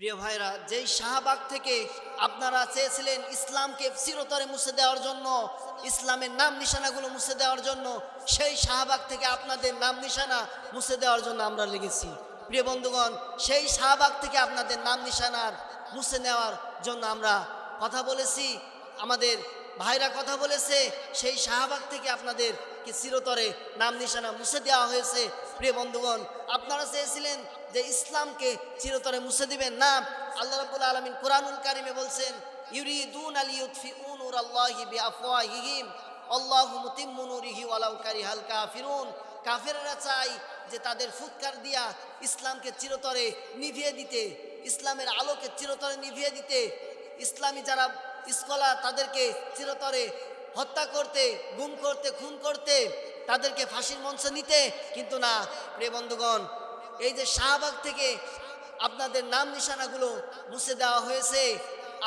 প্রিয় ভাইরা, যেই শাহবাগ থেকে আপনারা চেয়েছিলেন ইসলামকে চিরতরে মুছে দেওয়ার জন্য, ইসলামের নাম নিশানাগুলো মুছে দেওয়ার জন্য, সেই শাহবাগ থেকে আপনাদের নাম নিশানা মুছে দেওয়ার জন্য আমরা লেগেছি। প্রিয় বন্ধুগণ, সেই শাহবাগ থেকে আপনাদের নাম নিশানার মুছে নেওয়ার জন্য আমরা কথা বলেছি। আমাদের ভাইরা কথা বলেছে, সেই শাহবাগ থেকে আপনাদের কি চিরতরে নাম নিশানা মুছে দেওয়া হয়েছে? প্রিয় বন্ধুগণ, আপনারা চেয়েছিলেন যে ইসলামকে চিরতরে মুছে দিবেন? না, আল্লাহ রাব্বুল আলামিন কোরআনুল কারিমে বলছেন, ইউরিদুন আল নূরাল্লাহি বিআফওয়াহিহিম, আল্লাহু মুতিম্মু নূরিহি ওয়ালাউ কারিহাল কাফিরুন। কাফেররা চাই যে তাদের ফুৎকার দিয়া ইসলামকে চিরতরে নিভিয়ে দিতে, ইসলামের আলোকে চিরতরে নিভিয়ে দিতে, ইসলামী যারা স্কলার তাদেরকে চিরতরে হত্যা করতে, গুম করতে, খুন করতে, তাদেরকে ফাঁসির মঞ্চে নিতে, কিন্তু না, প্রিয় বন্ধুগণ, এই যে শাহবাগ থেকে আপনাদের নাম নিশানাগুলো মুছে দেওয়া হয়েছে,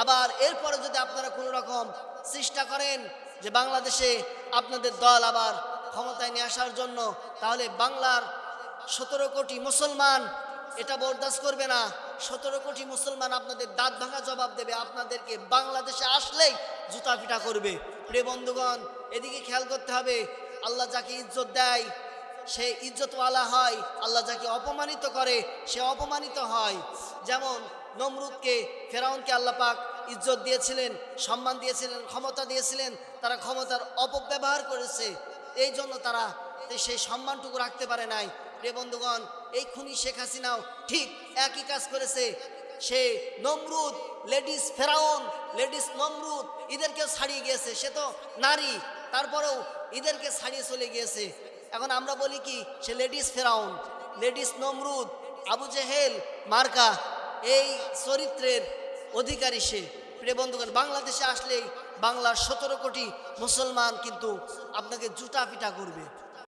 আবার এরপরে যদি আপনারা কোনো রকম চেষ্টা করেন যে বাংলাদেশে আপনাদের দল আবার ক্ষমতায় নিয়ে আসার জন্য, তাহলে বাংলার সতেরো কোটি মুসলমান এটা বরদাস্ত করবে না। সতেরো কোটি মুসলমান আপনাদের দাঁত ভাঙা জবাব দেবে। আপনাদেরকে বাংলাদেশে আসলেই জুতা পিটা করবে। প্রিয় বন্ধুগণ, এদিকে খেয়াল করতে হবে, আল্লাহ যাকে ইজ্জত দেয়, সে ইজ্জতওয়ালা হয়। আল্লাহ যাকে অপমানিত করে, সে অপমানিত হয়। যেমন নমরুদকে, ফেরাউনকে আল্লাহ পাক ইজ্জত দিয়েছিলেন, সম্মান দিয়েছিলেন, ক্ষমতা দিয়েছিলেন, তারা ক্ষমতার অপব্যবহার করেছে। এই জন্য তারা সেই সম্মানটুকু রাখতে পারে নাই। প্রিয় বন্ধুগণ, এই খুনি শেখ হাসিনাও ঠিক একই কাজ করেছে। সে নমরুদ, লেডিস ফেরাউন, লেডিস নমরুদ এদেরকেও ছাড়িয়ে গিয়েছে। সে তো নারী, তারপরেও এদেরকে ছাড়িয়ে চলে গিয়েছে। এখন আমরা বলি কি, সে লেডিস ফেরাউন, লেডিস নমরুদ, আবু জেহেল, মার্কা, এই চরিত্রের অধিকারী সে। প্রিয় বন্ধুগণ, বাংলাদেশে আসলেই বাংলার সতেরো কোটি মুসলমান কিন্তু আপনাকে জুটা পিটা করবে।